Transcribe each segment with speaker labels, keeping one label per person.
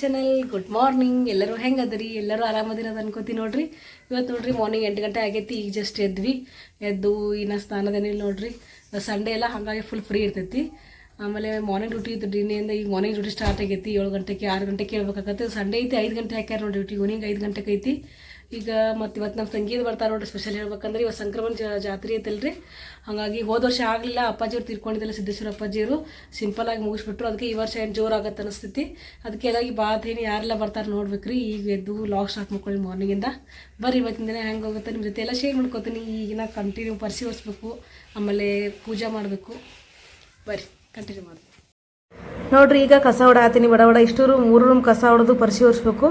Speaker 1: Channel good morning ಎಲ್ಲರೂ ಹೆಂಗೆ ಅದರಿ ಎಲ್ಲರೂ ಆರಾಮದಿರೋದು ಅನ್ಕೋತೀನಿ ನೋಡ್ರಿ. ಇವತ್ತು ನೋಡ್ರಿ ಮಾರ್ನಿಂಗ್ ಎಂಟು ಗಂಟೆ ಆಗೈತಿ, ಈಗ ಜಸ್ಟ್ ಎದ್ವಿ. ಎದ್ದು ಇನ್ನು ಸ್ನಾನದೇನಿಲ್ಲ ನೋಡ್ರಿ. ಸಂಡೇ ಎಲ್ಲ ಹಾಗಾಗಿ ಫುಲ್ ಫ್ರೀ ಇರ್ತೈತಿ. ಆಮೇಲೆ ಮಾರ್ನಿಂಗ್ ಡ್ಯೂಟಿ ಇತ್ತು ಡಿನಿಯಿಂದ ಈಗ ಮಾರ್ನಿಂಗ್ ಡ್ಯೂಟಿ ಸ್ಟಾರ್ಟ್ ಆಗೈತಿ. ಏಳು ಗಂಟೆಗೆ, ಆರು ಗಂಟೆಗೆ ಕೇಳ್ಬೇಕಾಗತ್ತೆ ಸಂಡೇ ಐತಿ, ಐದು ಗಂಟೆ ಹಾಕ್ಯಾರ ನೋಡಿ ಡ್ಯೂಟಿ ಈವ್ನಿಂಗ್ ಐದು ಗಂಟೆಗೆ ಐತಿ. ಈಗ ಮತ್ತು ಇವತ್ತು ನಮ್ಮ ಸಂಗೀತ ಬರ್ತಾರೆ ನೋಡ್ರಿ ಸ್ಪೆಷಲ್ ಹೇಳ್ಬೇಕಂದ್ರೆ ಇವತ್ತು ಸಂಕ್ರಮಣ ಜಾತ್ರೆ ಐತಲ್ರಿ. ಹಾಗಾಗಿ ಹೋದ ವರ್ಷ ಆಗಲಿಲ್ಲ ಅಪ್ಪಾಜಿಯವ್ರು ತೀರ್ಕೊಂಡಿದ್ದಲ್ಲ, ಸಿದ್ದೇಶ್ವರ ಅಪ್ಪಾಜಿಯವರು ಸಿಂಪಲ್ ಆಗಿ ಮುಗಿಸ್ಬಿಟ್ರು. ಅದಕ್ಕೆ ಈ ವರ್ಷ ಏನು ಜೋರು ಆಗತ್ತೆ ಅನಿಸ್ತೈತಿ. ಅದಕ್ಕೆ ಎಲ್ಲಾಗಿ ಬಾತ್ ಏನು ಯಾರೆಲ್ಲ ಬರ್ತಾರೆ ನೋಡ್ಬೇಕ್ರಿ. ಈಗ ಎದ್ದು ಲಾಗ್ ಸ್ಟಾರ್ಟ್ ಮಾಡ್ಕೊಳ್ಳಿ ಮಾರ್ನಿಂಗಿಂದ ಬರ್ರಿ, ಇವತ್ತಿನ ದಿನ ಹೆಂಗೆ ಹೋಗುತ್ತೆ ನಿಮ್ಮ ಜೊತೆ ಎಲ್ಲ ಶೇರ್ ಮಾಡ್ಕೋತೀನಿ. ಈಗಿನ ಕಂಟಿನ್ಯೂ ಪರಿಸಿ ಆಮೇಲೆ ಪೂಜೆ ಮಾಡಬೇಕು. ಬರ್ರಿ ಕಂಟಿನ್ಯೂ ಮಾಡಿ ನೋಡ್ರಿ ಈಗ ಕಸ ಹೊಡಾತೀನಿ ಬಡ ಬಡ ರೂಮ್ ಮೂರು ರೂಮ್ ಕಸ ಹೊಡೆದು ಪರಿಸಿ ಒರೆಸ್ಬೇಕು.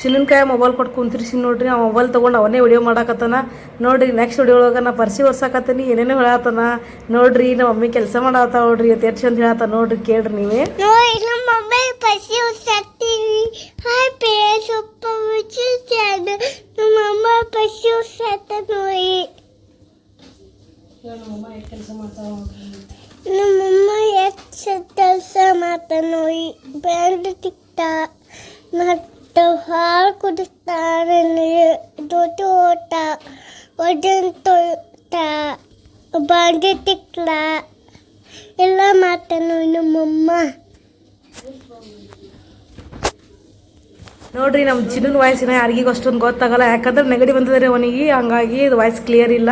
Speaker 1: ಚಿನ್ನನ್ಕಾಯಿ ಮೊಬೈಲ್ ಕೊಟ್ಟು ಕುಂತಿರ್ಸಿ ನೋಡ್ರಿ ಆ ಮೊಬೈಲ್ ತೊಗೊಂಡು ಅವನೇ ವಿಡಿಯೋ ಮಾಡಾಕತ್ತಾನ. ನೋಡ್ರಿ ನೆಕ್ಸ್ಟ್ ವಿಡಿಯೋ ಒಳಗೆ ನಾ ಪರಿಸಿ ಒರ್ಸಾಕತ್ತೀನಿ ಏನೇನೋ ಹೇಳತ್ತಾನ ನೋಡ್ರಿ ನಮ್ಮ ಮಮ್ಮಿ ಕೆಲಸ ಮಾಡತ್ತ ನೋಡ್ರಿ ಇವತ್ತು ಎಷ್ಟು ಚಂದ ಹೇಳತ್ತ ನೋಡ್ರಿ ಕೇಳ್ರಿ ನೀವೇ.
Speaker 2: ನಮ್ಮ
Speaker 1: ಕೆಲಸ ಮಾಡ್ತಾವ
Speaker 2: ನಮ್ಮಮ್ಮ ಎಷ್ಟು ಕೆಲಸ ಮಾಡ್ತಾ ನೋಡಿ ಬ್ಯಾಂಡ್ ತಿಕ್ತ ಮತ್ತು ಹಾಲು ಕುಡಿಸ್ತಾರೆ ದೊಡ್ಡ ಓಟ ಒಡನ್ ತೊಳ್ತ ಬಾಂಡೆ ಎಲ್ಲ ಮಾಡ್ತಾ ನೋಡಿ ನಮ್ಮಮ್ಮ
Speaker 1: ನೋಡ್ರಿ ನಮ್ಮ ಚಿನ್ನನ ವಾಯ್ಸಿನ ಯಾರಿಗೂ ಅಷ್ಟೊಂದು ಗೊತ್ತಾಗಲ್ಲ. ಯಾಕಂದ್ರೆ ನೆಗಡಿ ಬಂದಿದ್ದಾರೆ ಅವನಿಗೆ, ಹಂಗಾಗಿ ಇದು ವಾಯ್ಸ್ ಕ್ಲಿಯರ್ ಇಲ್ಲ.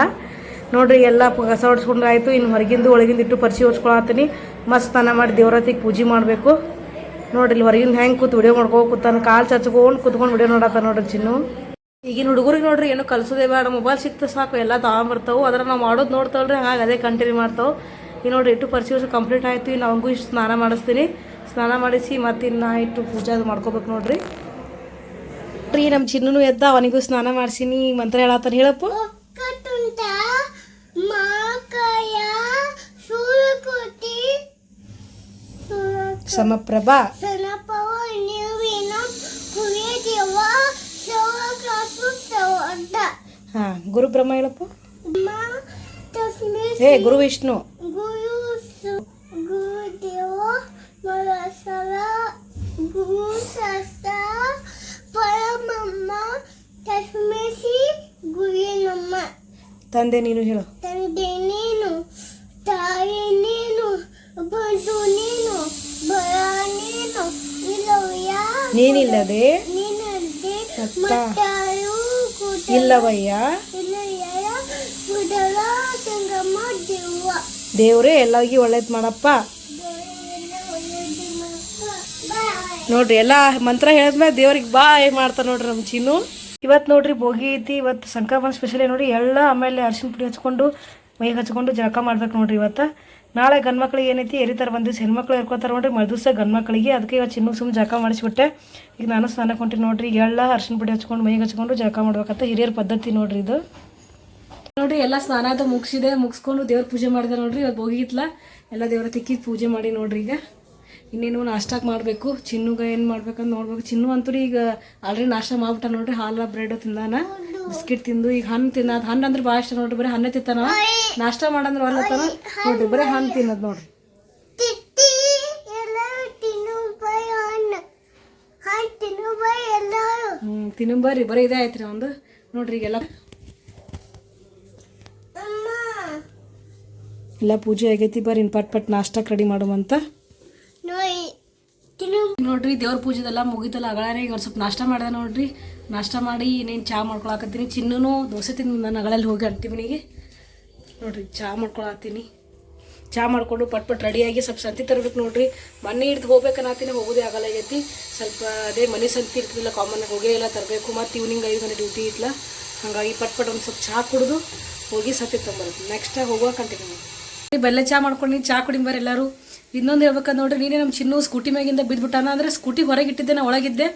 Speaker 1: ನೋಡ್ರಿ, ಎಲ್ಲ ಕಸ ಹೊಡ್ಸ್ಕೊಂಡು ಆಯಿತು ಇನ್ನು ಹೊರಗಿಂದು, ಒಳಗಿಂದ ಇಟ್ಟು ಪರಿಚಯ ಹೊಡ್ಸ್ಕೊಳತ್ತೀನಿ. ಮಸ್ತ್ ಸ್ನಾನ ಮಾಡಿ ದೇವ್ರತಿಗೆ ಪೂಜೆ ಮಾಡಬೇಕು. ನೋಡ್ರಿ ಇಲ್ಲಿ ಹೊರಗಿನ ಹೆಂಗೆ ಕೂತು ವಿಡಿಯೋ ಮಾಡ್ಕೋ ಕೂತಾನ. ಕಾಲು ಚಚ್ಕೊಂಡು ಕೂತ್ಕೊಂಡು ವಿಡಿಯೋ ನೋಡತ್ತ ನೋಡ್ರಿ ಚಿನ್ನು. ಈಗಿನ ಹುಡುಗರಿಗೆ ನೋಡ್ರಿ ಏನು ಕಲಿಸೋದೇ ಬೇಡ. ಮೊಬೈಲ್ ಸಿಕ್ತ ಸಾಕು ಎಲ್ಲ ತಗೊಂಬರ್ತಾವೆ ಅದ್ರ ನಾವು ಮಾಡೋದು ನೋಡ್ತಾವಲ್ರಿ ಹಾಗೆ ಅದೇ ಕಂಟಿನ್ಯೂ ಮಾಡ್ತಾವೆ. ಈಗ ನೋಡ್ರಿ ಇಟ್ಟು ಪರ್ಚೇಸ್ ಕಂಪ್ಲೀಟ್ ಆಯಿತು. ಇನ್ನು ಅವಂಗೂ ಇಷ್ಟು ಸ್ನಾನ ಮಾಡಿಸ್ತೀನಿ. ಸ್ನಾನ ಮಾಡಿಸಿ ಮತ್ತು ಇನ್ನು ಇಟ್ಟು ಪೂಜೆ ಅದು ಮಾಡ್ಕೋಬೇಕು ನೋಡ್ರಿ. ರೀ ನಮ್ಮ ಚಿನ್ನೂ ಎದ್ದ ಅವನಿಗೂ ಸ್ನಾನ ಮಾಡಿಸಿನಿ. ಮಂತ್ರ ಹೇಳತ್ತಾನ ಹೇಳಪ್ಪ. ಸಮಪ್ರಭಾ. ಹಾ ಗುರು ಬ್ರಹ್ಮ ಹೇಳಪ್ಪ. ಹೇ ಗುರು ವಿಷ್ಣು. ತಂದೆ ನೀನು ಹೇಳು.
Speaker 2: ತಂದೆ ನೀನು ತಾಯಿ ನೀನು ಬಂಧು ನೀನು
Speaker 1: ನೀನಿಲ್ಲದೆ? ಇಲ್ಲವಯ್ಯ? ದೇವ್ರೆ ಎಲ್ಲಾಗಿ ಒಳ್ಳೇದ್
Speaker 2: ಎಲ್ಲರಿಗೂ ಮಾಡಪ್ಪ.
Speaker 1: ನೋಡ್ರಿ ಎಲ್ಲ ಮಂತ್ರ ಹೇಳಿದ್ಮೇಲೆ ದೇವ್ರಿಗೆ ಬಾಯ್ ಮಾಡ್ತಾರೆ ನೋಡ್ರಿ ನಮ್ಮ ಚಿನ್ನು ಇವತ್ತು ನೋಡ್ರಿ ಭೋಗಿ ಐತಿ ಇವತ್ತು ಸಂಕ್ರಮಣ ಸ್ಪೆಷಲ್ ನೋಡಿ ಎಲ್ಲ ಆಮೇಲೆ ಅರ್ಶಿನ ಪುಡಿ ಹಚ್ಕೊಂಡು ಮೈಗೆ ಹಚ್ಕೊಂಡು ಜಳಕ ಮಾಡ್ಬೇಕು ನೋಡ್ರಿ ಇವತ್ತು. ನಾಳೆ ಗಂಡ್ಮಕ್ಳಿಗೆ ಏನೈತಿ? ಎರಿತಾರೆ ಬಂದು ಹೆಣ್ಮಕ್ಳು ಎರ್ಕೋತಾರೆ ನೋಡ್ರಿ ಮದುಸ ಗಂಡ್ಮಕ್ಳಿಗೆ. ಅದಕ್ಕೆ ಇವತ್ತು ಇನ್ನೂ ಸುಮ್ಮನೆ ಜಳಕ ಮಾಡಿಸ್ಬಿಟ್ಟೆ. ಈಗ ನಾನು ಸ್ನಾನ ಹೊಂಟೀನಿ ನೋಡ್ರಿ ಎಳ್ಳ ಅರಿಶಿನ ಪುಡಿ ಹಚ್ಕೊಂಡು, ಮೈಗೆ ಹಚ್ಕೊಂಡು ಜಳಕ ಮಾಡ್ಬೇಕಂತ ಹಿರಿಯರ ಪದ್ಧತಿ ನೋಡ್ರಿ ಇದು. ನೋಡ್ರಿ, ಎಲ್ಲ ಸ್ನಾನ ಅದು ಮುಗಿಸಿದೆ. ಮುಗಿಸ್ಕೊಂಡು ದೇವ್ರ ಪೂಜೆ ಮಾಡಿದೆ ನೋಡ್ರಿ. ಇವತ್ತು ಹೋಗಿತ್ಲ ಎಲ್ಲ ದೇವ್ರ ತಿಕ್ಕಿ ಪೂಜೆ ಮಾಡಿ ನೋಡ್ರಿ ಈಗ. ಇನ್ನೇನು ನಾಷ್ಟಾಕ್ ಮಾಡಬೇಕು ಚಿನ್ನುಗ ಏನು ಮಾಡ್ಬೇಕಂತ ನೋಡ್ಬೇಕು. ಚಿನ್ನು ಅಂತೂ ಈಗ ಆಲ್ರೆಡಿ ನಾಷ್ಟ ಮಾಡ್ಬಿಟ್ಟ ನೋಡ್ರಿ ಹಾಲು ಬ್ರೆಡ್ ತಿಂದಾನ ಬಿಸ್ಕಿಟ್ ತಿಂದು ಈಗ ಹಣ್ಣು ತಿನ್ನೋದು ಹಣ್ಣು ಅಂದ್ರೆ ಭಾಳ ಇಷ್ಟ ನೋಡ್ರಿ ಬರೀ ಹಣ್ಣು ತಿಂತಾನ? ನಾಷ್ಟ ಮಾಡಂದ್ರೆ ಅಲ್ಲತ್ತಾನ ನೋಡ್ರಿ ಬರೀ ಹಣ್ಣು ತಿನ್ನೋದು ನೋಡ್ರಿ. ಹ್ಞೂ ತಿನ್ನು ಬರ್ರಿ ಬರೀ ಇದೇ ಆಯ್ತು ರೀ ಒಂದು ನೋಡ್ರಿ ಈಗೆಲ್ಲ. ಎಲ್ಲ ಪೂಜೆ ಆಗೈತಿ ಬರ್ರಿ ಪಟ್ ಪಟ್ ನಾಷ್ಟಕ್ಕೆ ರೆಡಿ ಮಾಡುವಂತ. ನೋಡ್ರಿ ದೇವ್ರ ಪೂಜೆದೆಲ್ಲ ಮುಗಿತಲ್ಲ ಅಗಳೇ ಈಗ ಒಂದು ಸ್ವಲ್ಪ ನಾಷ್ಟ ಮಾಡಿದೆ ನೋಡ್ರಿ. ನಾಷ್ಟ ಮಾಡಿ ಇನ್ನೇನು ಚಾ ಮಾಡ್ಕೊಳಕತ್ತೀನಿ. ಚಿನ್ನೂ ದೋಸೆ ತಿಂದು ನಾನು ಅಗಳಲ್ಲಿ ಹೋಗಿ ಅಂಟಿ ಮನೆಗೆ. ನೋಡ್ರಿ ಚಾ ಮಾಡ್ಕೊಳತ್ತೀನಿ. ಚಾ ಮಾಡಿಕೊಂಡು ಪಟ್ ಪಟ್ ರೆಡಿಯಾಗಿ ಸ್ವಲ್ಪ ಸಂತಿ ತರಬೇಕು ನೋಡ್ರಿ. ಮನೆ ಹಿಡ್ದು ಹೋಗ್ಬೇಕನ್ನತ್ತೀನಿ ಹೋಗೋದೇ ಆಗಲಾಗೈತಿ ಸ್ವಲ್ಪ ಅದೇ ಮನೆ ಸಂತಿ ಇರ್ತದಿಲ್ಲ ಕಾಮನ್ ಹೋಗೇ ಎಲ್ಲ ತರಬೇಕು. ಮತ್ತು ಈವ್ನಿಂಗ್ ಐದು ಗಂಟೆ ಡ್ಯೂಟಿ ಇತ್ತಲ್ಲ ಹಾಗಾಗಿ ಪಟ್ ಪಟ್ ಒಂದು ಸ್ವಲ್ಪ ಚಾ ಕುಡಿದು ಹೋಗಿ ಸತಿ ತಂಬರ್ತೀನಿ ನೆಕ್ಸ್ಟಾಗಿ ಹೋಗೋಕಂತೀನಿ ಕಂಟಿನ್ಯೂ. ಬೆಲ್ಲ ಚಾ ಮಾಡ್ಕೊಂಡು ಚಾ ಕುಡಿಂಬರ್ ಎಲ್ಲರೂ. ಇನ್ನೊಂದು ಹೇಳ್ಬೇಕಂದ್ ನೋಡ್ರಿ, ನೀನೇ ನಮ್ಮ ಚಿನ್ನು ಸ್ಕೂಟಿ ಮ್ಯಾಗಿಂದ ಬಿದ್ದುಬಿಟ್ಟಾನ ಅಂದ್ರೆ ಸ್ಕೂಟಿ ಹೊರಗೆ ಇಟ್ಟಿದ್ದೆ, ನಾ ಒಳಗಿದ್ದೆ.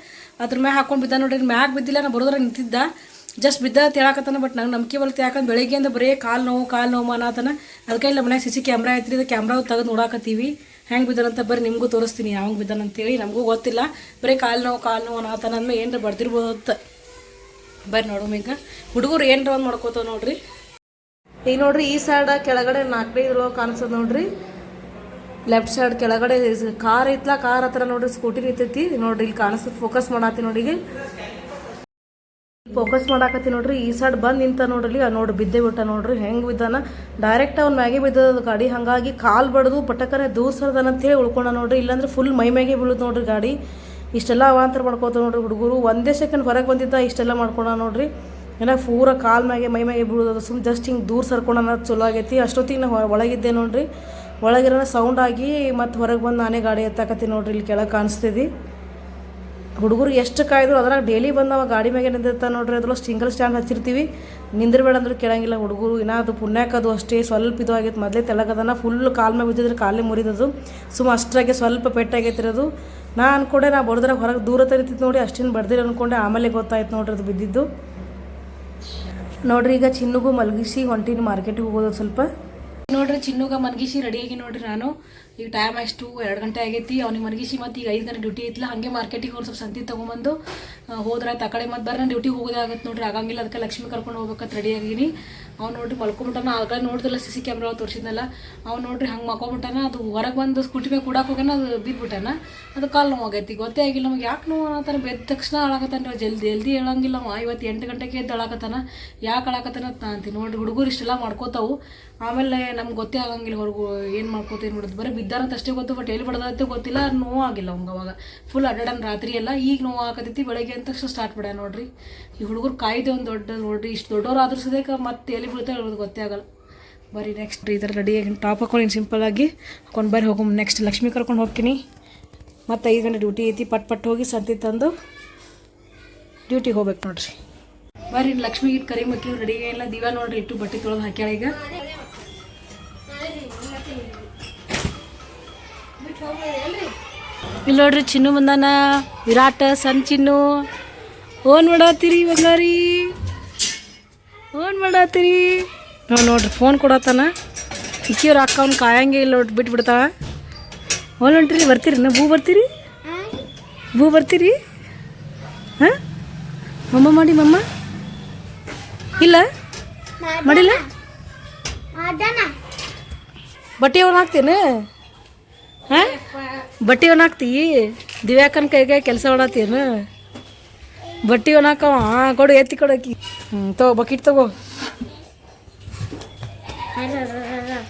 Speaker 1: ಅದ್ರ ಮ್ಯಾಗ ಹಾಕೊಂಡು ಬಿದ್ದ ನೋಡ್ರಿ ಮ್ಯಾಗ ಬಿದ್ದಿಲ್ಲ, ನಾ ಬರೋದ್ರ ನಿಂತಿದ್ದ. ಜಸ್ಟ್ ಬಿದ್ದ ತೇಳಾಕತ್ತಾನ ಬಟ್ ನಂಗೆ ನಂಬಿಕೆ ಬಲ್ತಿ ಯಾಕಂದ್ರೆ ಬೆಳಗ್ಗೆಯಿಂದ ಬರೀ ಕಾಲು ನೋವು ಕಾಲು ನೋವು ಅನ್ನತಾನ ಅದಕ್ಕೆ ಇಲ್ಲ ಮನ್ಯಾಗ ಸಿ ಸಿ ಕ್ಯಾಮ್ರಾ ಐತ್ರಿ, ಇದು ಕ್ಯಾಮ್ರಾ ತೆಗೆದು ನೋಡಾಕತ್ತೀವಿ. ಹೆಂಗೆ ಬಿದ್ದಾನಂತ ಬರ್ರಿ, ನಿಮಗೂ ತೋರಿಸ್ತೀನಿ, ಯಾವಾಗ ಬಿದ್ದಾನಂತೇಳಿ, ನಮಗೂ ಗೊತ್ತಿಲ್ಲ. ಬರೀ ಕಾಲು ನೋವು ಕಾಲು ನೋವು ಅನ್ನತಾನ ಅಂದ್ಮೇಲೆ ಏನಾರ ಬರ್ದಿರ್ಬೋದು. ಅಂತ ಬರ್ರಿ ನೋಡು ಈಗ. ಹುಡುಗರು ಏನ್ರ ಒಂದು ಮಾಡ್ಕೋತಾವ ನೋಡ್ರಿ. ಈಗ ನೋಡ್ರಿ, ಈ ಸೈಡ ಕೆಳಗಡೆ ನಾಲ್ಕೈದು ಕಾಣಿಸೋದು ನೋಡ್ರಿ. ಲೆಫ್ಟ್ ಸೈಡ್ ಕೆಳಗಡೆ ಕಾರ್ ಐತ್ಲ? ಕಾರ್ ಹತ್ರ ನೋಡ್ರಿ ಸ್ಕೂಟಿ ನಿಂತೈತಿ. ನೋಡ್ರಿ, ಇಲ್ಲಿ ಕಾಣಿಸ್ತದೆ ಫೋಕಸ್ ಮಾಡತ್ತಿ ನೋಡಿ ಫೋಕಸ್ ಮಾಡಾಕತ್ತಿ ನೋಡ್ರಿ, ಈ ಸೈಡ್ ಬಂದ್ ನಿಂತ ನೋಡ್ರಿ ನೋಡಿ ಬಿದ್ದೆ ಬಿಟ್ಟ ನೋಡ್ರಿ, ಹೆಂಗ್ ಬಿದ್ದಾನ? ಡೈರೆಕ್ಟ್ ಅವ್ನ ಮ್ಯಾಗೆ ಬಿದ್ದದ ಗಾಡಿ. ಹಂಗಾಗಿ ಕಾಲ್ ಬಡದು ಪಟಕನೆ ದೂರ ಸರ್ದಾನ ಅಂತೇಳಿ ಉಳ್ಕೊಂಡ ನೋಡ್ರಿ. ಇಲ್ಲಾಂದ್ರೆ ಫುಲ್ ಮೈ ಮ್ಯಾಗೆ ಬೀಳುದು ನೋಡ್ರಿ ಗಾಡಿ. ಇಷ್ಟೆಲ್ಲ ಅವಾಂತರ ಮಾಡ್ಕೋತ ನೋಡ್ರಿ ಹುಡುಗರು. ಒಂದೇ ಸೆಕೆಂಡ್ ಹೊರಗೆ ಬಂದಿದ್ದ ಇಷ್ಟೆಲ್ಲ ಮಾಡ್ಕೊಂಡ ನೋಡ್ರಿ. ಏನ ಪೂರ ಕಾಲ್ ಮ್ಯಾಗೆ ಮೈ ಮ್ಯಾಗೆ ಬೀಳೋದು ಸುಮ್ ಜಸ್ಟ್ ಹಿಂಗೆ ದೂರ ಸರ್ಕೊಂಡ ಚಲೋ ಆಗೈತಿ. ಅಷ್ಟೊತ್ತಿಗೆ ನಾ ಹೊರ- ಒಳಗಿದ್ದೆ ನೋಡ್ರಿ. ಒಳಗಿರೋ ಆಗಿ ಮತ್ತೆ ಹೊರಗೆ ಬಂದು ನಾನೇ ಗಾಡಿ ಎತ್ತಾಕತ್ತೀನಿ ನೋಡ್ರಿ, ಇಲ್ಲಿ ಕೆಳಗೆ ಕಾಣಿಸ್ತಿದ್ದಿ ಹುಡುಗರು ಎಷ್ಟು ಕಾಯ್ದ್ರು ಅದ್ರಾಗ ಡೈಲಿ ಬಂದು ಅವಾಗ ಗಾಡಿ ಮ್ಯಾಗೆ ನಿಂದಿರ್ತಾನೆ ನೋಡ್ರಿ, ಅದ್ರಲ್ಲಿ ಸಿಂಗಲ್ ಸ್ಟ್ಯಾಂಡ್ ಹಚ್ಚಿರ್ತೀವಿ. ನಿಂದಿರ್ಬೇಡ ಅಂದ್ರೆ ಕೇಳಂಗಿಲ್ಲ ಹುಡುಗರು, ಇನ್ನ ಅದು ಪುಣ್ಯಕ್ಕದು ಅಷ್ಟೇ, ಸ್ವಲ್ಪ ಇದು ಆಗೈತೆ. ಮೊದಲೇ ತೆಲಗದನ್ನ ಫುಲ್ ಕಾಲ್ ಮ್ಯಾಗೆ ಬಿದ್ದಿದ್ರೆ ಕಾಲೇ ಮುರಿದದು. ಸುಮ್ಮ ಅಷ್ಟ್ರಾಗೆ ಸ್ವಲ್ಪ ಪೆಟ್ಟಾಗೈತಿರೋದು. ನಾ ಅಂದ್ಕೊಂಡೆ ನಾ ಬಡ್ದ್ರಾಗ ಹೊರಗೆ ದೂರ ತರಿತಿತ್ತು ನೋಡಿ ಅಷ್ಟೇನು ಬಡ್ದಿರ ಅಂದ್ಕೊಂಡೆ ಆಮೇಲೆ ಗೊತ್ತಾಯ್ತು ನೋಡ್ರಿ ಅದು ಬಿದ್ದಿದ್ದು. ನೋಡ್ರಿ ಈಗ ಚಿನ್ನಗೂ ಮಲಗಿಸಿ ಹೊಂಟಿನ ಮಾರ್ಕೆಟಿಗೆ ಹೋಗೋದು ಸ್ವಲ್ಪ. ನೋಡ್ರಿ ಚಿನ್ನುಗ ಮನ್ಗಿಸಿ ರೆಡಿಯಾಗಿ ನೋಡ್ರಿ ನಾನು. ಈಗ ಟೈಮ್ ಅಷ್ಟು ಎರಡು ಗಂಟೆ ಆಗೈತಿ. ಅವ್ನಿಗೆ ಮನಗಿಸಿ ಮತ್ತೆ ಈಗ ಐದು ಗಂಟೆ ಡ್ಯೂಟಿ ಐತಿಲ್ಲ ಹಾಗೆ ಮಾರ್ಕೆಟಿಗೆ ಹೋಗಿ ಸ್ವಲ್ಪ ಸಂತಿ ತೊಗೊಂಬಂದು ಹೋದ್ರೆ ಆ ಕಡೆ ಮತ್ತೆ ಬರ್ರಿ, ನಾನು ಡ್ಯೂಟಿಗೆ ಹೋಗೋದಾಗತ್ತೆ ನೋಡ್ರಿ. ಆಗಂಗಿಲ್ಲ ಅದಕ್ಕೆ ಲಕ್ಷ್ಮಿ ಕರ್ಕೊಂಡು ಹೋಗ್ಬೇಕಂತ ರೆಡಿ ಆಗಿನಿ. ಅವ್ನು ನೋಡ್ರಿ ಮಲ್ಕೊಂಬಿಟ್ಟಾನ. ಆಗ ನೋಡಿದ್ರಲ್ಲ ಸಿ ಸಿ ಕ್ಯಾಮ್ರಾ ತೋರಿಸಿದ್ನಲ್ಲ. ಅವ್ನು ನೋಡ್ರಿ ಹಂಗೆ ಮಕ್ಕೊಂಬಿಟ್ಟಾನ ಅದು ಹೊರಗೆ ಬಂದು ಸ್ಕೂಟಿ ಮೇಲೆ ಕೂಡಕ್ಕೆ ಹೋಗ್ಯಾನ, ಅದು ಬಿದ್ಬಿಟ್ಟಾನ. ಅದು ಕಾಲು ನೋವಾಗೈತಿ ಗೊತ್ತೇ ಆಗಿಲ್ಲ ನಮಗೆ. ಯಾಕೆ ನೋವು ಅಂತಾನೆ ಬೆದ್ದ ತಕ್ಷಣ ಅಳಾಕತ್ತಾನ ಜಲ್ದಿ ಜಲ್ದಿ ಹೇಳಂಗಿಲ್ಲ ಅವ. ಇವತ್ತು ಎಂಟು ಗಂಟೆಗೆ ಎದ್ದು ಅಳಾಕತ್ತಾನ. ಯಾಕೆ ಅಳಾಕತ್ತಾನ ಅಂತ ಅಂತೀನಿ. ನೋಡ್ರಿ ಹುಡುಗರು ಇಷ್ಟೆಲ್ಲ ಮಾಡ್ಕೋತಾವು. ಆಮೇಲೆ ನಮ್ಗೆ ಗೊತ್ತೇ ಆಗಂಗಿಲ್ಲ ಹೊರಗು ಏನು ಮಾಡ್ಕೋತೀವಿ ನೋಡೋದು ಬರೀ ಬಿದ್ದಾರಂತ ಅಷ್ಟೇ ಗೊತ್ತು ಬಟ್ ಎಲ್ಲಿ ಬಡ್ದೈತೆ ಗೊತ್ತಿಲ್ಲ, ನೋವು ಆಗಿಲ್ಲ ಅವಂಗೆ ಅವಾಗ. ಫುಲ್ ಅಡ್ಡಾಡನ್ ರಾತ್ರಿ ಎಲ್ಲ ಈಗ ನೋವು ಆಗತೈತಿ ಬೆಳಗ್ಗೆ ಅಂತ ತಕ್ಷಣ ಸ್ಟಾರ್ಟ್ ಬಿಡ ನೋಡ್ರಿ. ಈ ಹುಡುಗರು ಕಾಯ್ದೆ ಒಂದು ದೊಡ್ಡ ನೋಡ್ರಿ, ಇಷ್ಟು ದೊಡ್ಡವ್ರು ಆದ್ರೂ ಸದ್ಯಕ್ಕೆ ಮತ್ತೆ ಎಲ್ಲಿ ಬೀಳ್ತಾರೆ ಹೇಳೋದು ಗೊತ್ತೇ ಆಗಲ್ಲ. ಬರೀ ನೆಕ್ಸ್ಟ್ ಈ ಥರ ರೆಡಿ ಟಾಪ್ ಹಾಕೊಂಡು ಸಿಂಪಲ್ ಆಗಿ ಹಾಕೊಂಡು ಬರ್ರಿ ಹೋಗು ನೆಕ್ಸ್ಟ್ ಲಕ್ಷ್ಮಿ ಕರ್ಕೊಂಡು ಹೋಗ್ತೀನಿ. ಮತ್ತು ಐದು ಗಂಟೆ ಡ್ಯೂಟಿ ಐತಿ, ಪಟ್ ಪಟ್ ಹೋಗಿ ಸಂತಿ ತಂದು ಡ್ಯೂಟಿಗೆ ಹೋಗ್ಬೇಕು ನೋಡ್ರಿ. ಬರ್ರಿ ಲಕ್ಷ್ಮಿ ಇಟ್ಟು ಕರಿ ಮಕ್ಕಳು ರೆಡಿ ಇಲ್ಲ. ದಿವಾ ನೋಡ್ರಿ, ಇಟ್ಟು ಬಟ್ಟೆ ತೊಳೆದು ಹಾಕ್ಯಾಳ ಈಗ. ಇಲ್ಲಿ ನೋಡ್ರಿ ಚಿನ್ನು ಬಂದಾನ. ವಿರಾಟ್ ಸಣ್ಣ ಚಿನ್ನು. ಓನ್ ಮಾಡತ್ತೀರಿ ಬಂಗಾರಿ ಓನ್ ಮಾಡತ್ತೀರಿ? ನಾವು ನೋಡ್ರಿ ಫೋನ್ ಕೊಡತ್ತಾನ. ಇಕ್ಕಿಯವ್ರ ಅಕ್ಕ ಅವ್ನು ಕಾಯಂಗೆ ಇಲ್ಲ ನೋಡ್ರಿ ಬಿಟ್ಟು ಬಿಡ್ತಾವ ಓನ್ ಹೊಂಟ್ರಿ ಬರ್ತೀರಿ ನಾ ಭೂ ಬರ್ತೀರಿ? ಭೂ ಬರ್ತೀರಿ? ಹಾಂ? ಮಮ್ಮ ಮಾಡಿ ಮಮ್ಮ. ಇಲ್ಲ? ಮಾಡಿಲ್ಲ? ಬಟ್ಟೆ ಅವ್ನು ಹಾಕ್ತೇನೆ ಹಾಂ? ಬಟ್ಟೆ ಹಾಕ್ತಿ ದಿವ್ಯಾಕನ್ ಕೈಗೆ ಕೆಲಸ ಮಾಡತ್ತೇನು ಬಟ್ಟೆ ಒಣಾಕವ ಹಾಂ ಕೊಡು, ಎತ್ತಿ ಕೊಡಕಿ ಹ್ಞೂ ತಗೋ, ಬಕಿಟ್ ತಗೋ.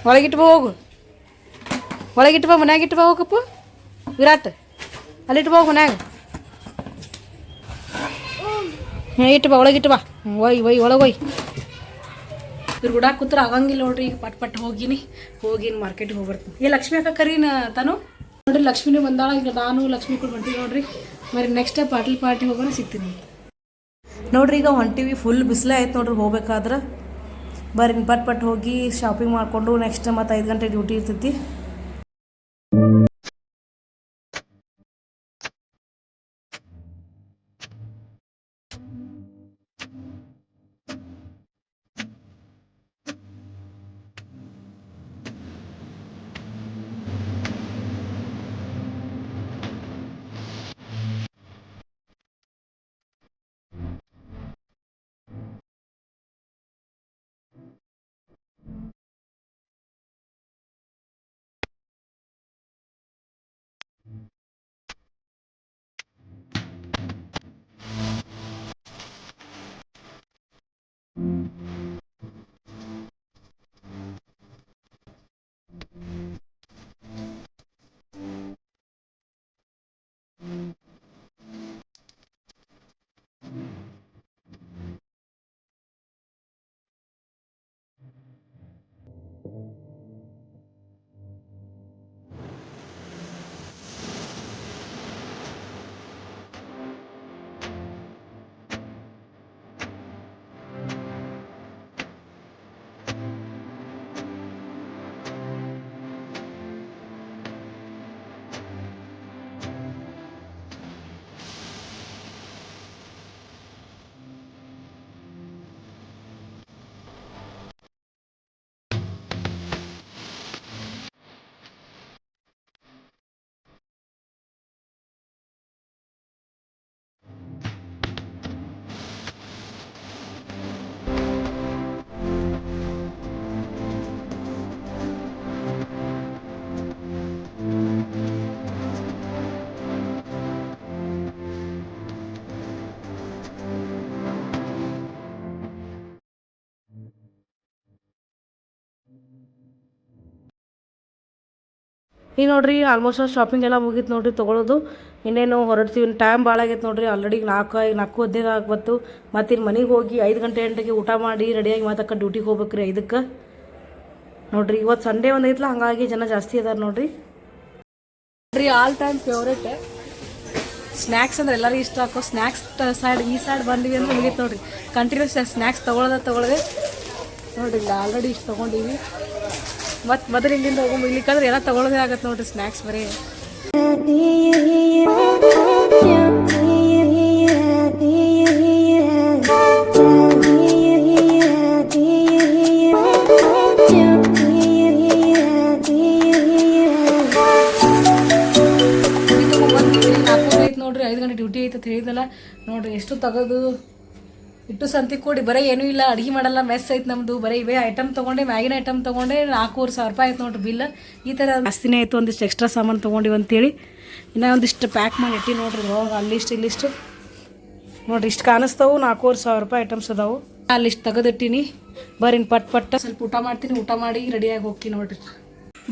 Speaker 1: ಒಳಗಿಟ್ಟು ಬಾ ಹೋಗು. ಒಳಗಿಟ್ಟು ಬಾ ಮನ್ಯಾಗ ಇಟ್ಟು ಬಾ ಹೋಗಪ್ಪ. ವಿರಾಟ್ ಅಲ್ಲಿಟ್ಟು ಬಾ ಹೋಗು ಮನ್ಯಾಗ. ಹ್ಞೂ ಇಟ್ಟು ಬಾ ಒಳಗಿಟ್ಟು ಬಾ ಒಯ್ ಒಯ್ ಒಯ್. ಇವ್ರು ಗುಡ ಕೂತ್ರ ಆಗಂಗಿಲ್ಲ ನೋಡ್ರಿ, ಈಗ ಪಟ್ ಪಟ್ ಹೋಗಿನಿ. ಹೋಗಿನಿ ಮಾರ್ಕೆಟಿಗೆ ಹೋಗ್ಬರ್ತೀನಿ. ಏ, ಲಕ್ಷ್ಮಿ ಅಕ್ಕ ಕರೀನ ತಾನು? ನೋಡ್ರಿ, ಲಕ್ಷ್ಮಿನೂ ಬಂದಾಳ, ಈಗ ನಾನು ಲಕ್ಷ್ಮಿ ಕೂಡ ಹೊಂಟಿವಿ ನೋಡ್ರಿ. ಮರಿ ನೆಕ್ಸ್ಟ್ ಪಾಟೀಲ್ ಪಾರ್ಟಿ ಹೋಗೋಣ ಸಿಗ್ತೀನಿ. ನೋಡ್ರಿ, ಈಗ ಹೊಂಟಿವಿ ಫುಲ್ ಬಿಸಿಲೇ ಆಯ್ತು ನೋಡ್ರಿ ಹೋಗ್ಬೇಕಾದ್ರೆ. ಬರ್ರಿ ಪಟ್ ಪಟ್ ಹೋಗಿ ಶಾಪಿಂಗ್ ಮಾಡಿಕೊಂಡು ನೆಕ್ಸ್ಟ್ ಮತ್ತೆ ಐದು ಗಂಟೆ ಡ್ಯೂಟಿ ಇರ್ತೈತಿ. ಈಗ ನೋಡ್ರಿ ಆಲ್ಮೋಸ್ಟ್ ಆಲ್ ಶಾಪಿಂಗ್ ಎಲ್ಲ ಮುಗೀತು ನೋಡ್ರಿ ತೊಗೊಳೋದು. ಇನ್ನೇನು ಹೊರಡ್ತೀವಿ ಟೈಮ್ ಭಾಳ ಆಗೈತೆ ನೋಡ್ರಿ. ಆಲ್ರೆಡಿ ನಾಲ್ಕು ನಾಲ್ಕು ಹದಿನೈದು ಆಗ್ಬತ್ತು. ಮತ್ತು ಇನ್ನು ಮನೆಗೆ ಹೋಗಿ ಐದು ಗಂಟೆ ಗಂಟೆಗೆ ಊಟ ಮಾಡಿ ರೆಡಿಯಾಗಿ ಮತ್ತೆ ಅಕ್ಕ ಡ್ಯೂಟಿಗೆ ಹೋಗ್ಬೇಕ್ರಿ ಐದಕ್ಕೆ. ನೋಡ್ರಿ, ಇವತ್ತು ಸಂಡೇ ಒಂದು ಐತ್ಲ? ಹಂಗಾಗಿ ಜನ ಜಾಸ್ತಿ ಅದಾರ ನೋಡ್ರಿ. ನೋಡ್ರಿ ಆಲ್ ಟೈಮ್ ಫೇವ್ರೇಟ್ ಸ್ನ್ಯಾಕ್ಸ್ ಅಂದ್ರೆ ಎಲ್ಲರಿಗೂ ಇಷ್ಟ ಹಾಕೋ ಸ್ನ್ಯಾಕ್ಸ್ ಸೈಡ್ ಈ ಸೈಡ್ ಬಂದಿವಿ ಅಂದ್ರೆ ಮುಗೀತು ನೋಡ್ರಿ. ಕಂಟಿನ್ಯೂಸ್ ಸ್ನ್ಯಾಕ್ಸ್ ತೊಗೊಳೋದ ತೊಗೊಳದೆ. ನೋಡ್ರಿ ಇಲ್ಲ ಆಲ್ರೆಡಿ ಇಷ್ಟು ತೊಗೊಂಡಿವಿ. ಮತ್ತು ಮೊದಲು ಇಲ್ಲಿಂದ ಹೋಗೋ ಇಲ್ಲಿಕಂದ್ರೆ ಎಲ್ಲ ತೊಗೊಳೋದೇ ಆಗತ್ತೆ ನೋಡ್ರಿ ಸ್ನಾಕ್ಸ್ ಬರೀ. ನೋಡ್ರಿ, ಐದು ಗಂಟೆ ಡ್ಯೂಟಿ ಐತೆ ಅಂತ ಹೇಳಿದ್ನಲ್ಲ. ನೋಡ್ರಿ, ಎಷ್ಟು ತೆಗೋದು. ಇಟ್ಟು ಸಂತಿ ಕೂಡಿ. ಬರೀ ಏನೂ ಇಲ್ಲ. ಅಡುಗೆ ಮಾಡಲ್ಲ. ಮೆಸ್ ಐತೆ ನಮ್ಮದು ಬರೀ ಇವೇ ಐಟಮ್ ತೊಗೊಂಡೆ ಮ್ಯಾಗಿನ ಐಟಮ್ ತೊಗೊಂಡೆ. ನಾಲ್ಕೂವರೆ ಸಾವಿರ ರೂಪಾಯಿ ಆಯ್ತು ನೋಡ್ರಿ ಬಿಲ್ ಈ ಥರ ಜಾಸ್ತಿನೇ ಆಯಿತು. ಒಂದಿಷ್ಟು ಎಕ್ಸ್ಟ್ರಾ ಸಾಮಾನು ತೊಗೊಂಡಿವಿ ಅಂತೇಳಿ. ಇನ್ನೂ ಒಂದಿಷ್ಟು ಪ್ಯಾಕ್ ಮಾಡಿ ಇಟ್ಟು ನೋಡ್ರಿ ಹೋಗಿ ಅಲ್ಲಿಷ್ಟು, ಇಲ್ಲಿಷ್ಟು. ನೋಡ್ರಿ, ಇಷ್ಟು ಕಾಣಿಸ್ತಾವು. ನಾಲ್ಕೂವರೆ ಸಾವಿರ ರೂಪಾಯಿ ಐಟಮ್ಸ್ ಅದಾವು. ಅಲ್ಲಿಷ್ಟು ತೆಗೆದಿಟ್ಟಿನಿ. ಬರ್ರಿ ಪಟ್ ಪಟ್ಟ. ಸ್ವಲ್ಪ ಊಟ ಮಾಡ್ತೀನಿ. ಊಟ ಮಾಡಿ ರೆಡಿಯಾಗಿ ಹೋಗ್ತೀನಿ ನೋಡ್ರಿ.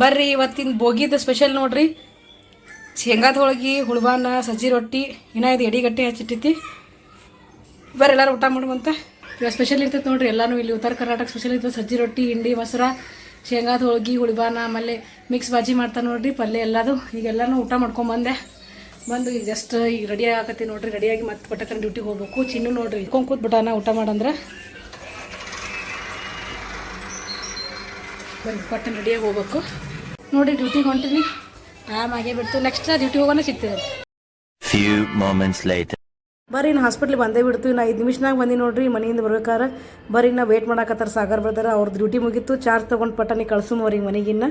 Speaker 1: ಬರ್ರಿ ಇವತ್ತಿನ ಬೋಗಿದ ಸ್ಪೆಷಲ್ ನೋಡ್ರಿ. ಶೇಂಗಾದ ಹೋಳಿಗೆ ಹುಳುಬಾನ ಸಜ್ಜಿ ರೊಟ್ಟಿ. ಇನ್ನೂ ಇದು ಎಡಿಗಟ್ಟೆ ಹಚ್ಚಿಟ್ಟೈತಿ ಎಲ್ಲರೂ ಊಟ ಮಾಡುವಂತ. ಇವಾಗ ಸ್ಪೆಷಲ್ ಇರ್ತೈತೆ ನೋಡ್ರಿ, ಎಲ್ಲಾನು ಇಲ್ಲಿ ಉತ್ತರ ಕರ್ನಾಟಕ ಸ್ಪೆಷಲ್ ಇರ್ತದೆ ಸಜ್ಜಿ ರೊಟ್ಟಿ, ಹಿಂಡಿ, ಮೊಸರ, ಶೇಂಗಾದ ಹೋಳ್ಗೆ ಹುಳಿಬಾನ ಆಮೇಲೆ ಮಿಕ್ಸ್ ಬಾಜಿ ಮಾಡ್ತಾರೆ ನೋಡ್ರಿ, ಪಲ್ಯ ಎಲ್ಲದು. ಈಗ ಎಲ್ಲಾನು ಊಟ ಮಾಡ್ಕೊಂಬಂದೆ ಬಂದು. ಈಗ ಜಸ್ಟ್ ಈಗ ರೆಡಿ ಆಗತ್ತೆ ನೋಡ್ರಿ ರೆಡಿಯಾಗಿ ಮತ್ತೆ ಪಟಕನ್ ಡ್ಯೂಟಿಗೆ ಹೋಗ್ಬೇಕು. ಚಿನ್ನು ನೋಡ್ರಿ, ಇಟ್ಕೊಂಡ್ ಕೂತ್ಬಿಟ್ಟಾನ ಊಟ ಮಾಡಂದ್ರೆ. ಬಂದು ಪಟ್ಟನ್ ರೆಡಿಯಾಗಿ ಹೋಗ್ಬೇಕು. ನೋಡಿ ಡ್ಯೂಟಿಗೆ ಹೊಂಟಿನಿ. ಟೈಮ್ ಆಗೇ ಬಿಡ್ತು ನೆಕ್ಸ್ಟ್ ಡ್ಯೂಟಿ ಹೋಗೋಣ
Speaker 3: ಸಿಗ್ತದೆ.
Speaker 1: ಬರ್ರಿ ಇನ್ನು ಹಾಸ್ಪಿಟ್ಲಿಗೆ ಬಂದೇ ಬಿಡ್ತು ಇನ್ನು ಐದು ನಿಮಿಷನಾಗ ಬಂದಿ ನೋಡ್ರಿ ಮನೆಯಿಂದ ಬರ್ಬೇಕಾರೆ. ಬರ್ರಿ ನಾ ವೇಟ್ ಮಾಡಾಕತ್ತಾರ ಸಾಗರ್ ಬರ್ತಾರೆ ಅವ್ರದ್ದು ಡ್ಯೂಟಿ ಮುಗೀತು. ಚಾರ್ಜ್ ತೊಗೊಂಡು ಪಟ್ಟನಿ ಕಳ್ಸು ಅವ್ರಿಗೆ ಮನೆಗಿನ್ನ.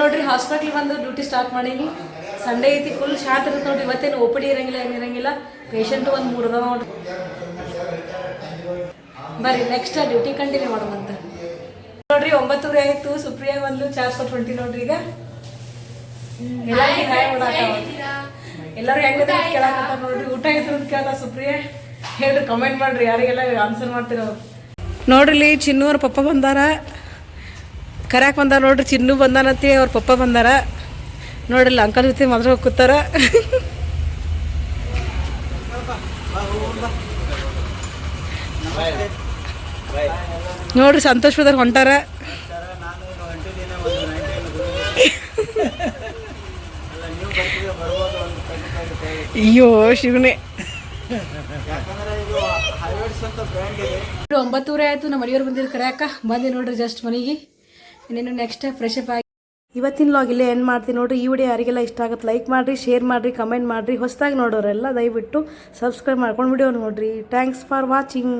Speaker 1: ನೋಡ್ರಿ ಹಾಸ್ಪಿಟ್ಲಿಗೆ ಬಂದು ಡ್ಯೂಟಿ ಸ್ಟಾರ್ಟ್ ಮಾಡೀನಿ. ಸಂಡೇ ಐತಿ ಫುಲ್ ಶಾಂತ ಇರುತ್ತೆ ನೋಡ್ರಿ. ಇವತ್ತೇನು ಓ ಪಿ ಡಿ ಇರಂಗಿಲ್ಲ ಏನಿರಂಗಿಲ್ಲ ಪೇಷಂಟ್ ಒಂದು ಮೂರು ಅದಾವ ನೋಡ್ರಿ. ಬರ್ರಿ ನೆಕ್ಸ್ಟ್ ಡ್ಯೂಟಿ ಕಂಟಿನ್ಯೂ ಮಾಡುವಂತ ನೋಡ್ರಿ ಒಂಬತ್ತುವರೆ ಆಯಿತು. ಸುಪ್ರಿಯಾ ಬಂದು ಚಾರ್ಜ್ ಕೊಟ್ಟು ಹೊಂಟಿ ನೋಡ್ರಿ ಈಗ. ಎಲ್ಲರೂ ಹೆಂಗದ ಕೇಳಕತ್ತ ನೋಡ್ರಿ. ಊಟ ಅಂತ ಕೇಳ್ದ ಸುಪ್ರಿಯ. ಹೇಳ್ರಿ ಕಮೆಂಟ್ ಮಾಡ್ರಿ. ಯಾರಿಗೆಲ್ಲ ಆನ್ಸರ್ ಮಾಡ್ತಿರೋ. ನೋಡ್ರಿ, ಚಿನ್ನು ಅವ್ರ ಪಪ್ಪ ಬಂದಾರ. ಕರ್ಯಾಕ್ ಬಂದಾರ ನೋಡ್ರಿ, ಚಿನ್ನು ಬಂದಾನಂತೇಳಿ ಅವ್ರ ಪಪ್ಪ ಬಂದಾರ. ನೋಡ್ರಿ, ಅಂಕಲ್ ಜೊತೆ ಮೊದಲು ಕೂತಾರ. ನೋಡ್ರಿ, ಸಂತೋಷ್ ಬದಾರ ಹೊಂಟಾರ. ಅಯ್ಯೋ, ಶಿವನೇ. ಒಂಬತ್ತೂವರೆ ಆಯ್ತು, ನಮ್ಮ ಮನೆಯವ್ರು ಬಂದಿದ್ರು ಅಕ್ಕ. ಬಂದಿ ನೋಡ್ರಿ ಜಸ್ಟ್ ಮನೆಗೆ. ಇನ್ನೇನು ನೆಕ್ಸ್ಟ್ ಫ್ರೆಶ್ ಅಪ್ ಆಗಿ ಇವತ್ತಿನ ಲಾಗ್ ಇಲ್ಲೇ ಏನು ಮಾಡ್ತೀನಿ ನೋಡ್ರಿ. ಈ ವಿಡಿಯೋ ಯಾರಿಗೆಲ್ಲ ಇಷ್ಟ ಆಗುತ್ತೆ ಲೈಕ್ ಮಾಡಿರಿ ಶೇರ್ ಮಾಡಿರಿ ಕಮೆಂಟ್ ಮಾಡಿರಿ. ಹೊಸದಾಗಿ ನೋಡೋರೆಲ್ಲ ದಯವಿಟ್ಟು ಸಬ್ಸ್ಕ್ರೈಬ್ ಮಾಡ್ಕೊಂಡು ವಿಡಿಯೋ ನೋಡ್ರಿ. Thanks for watching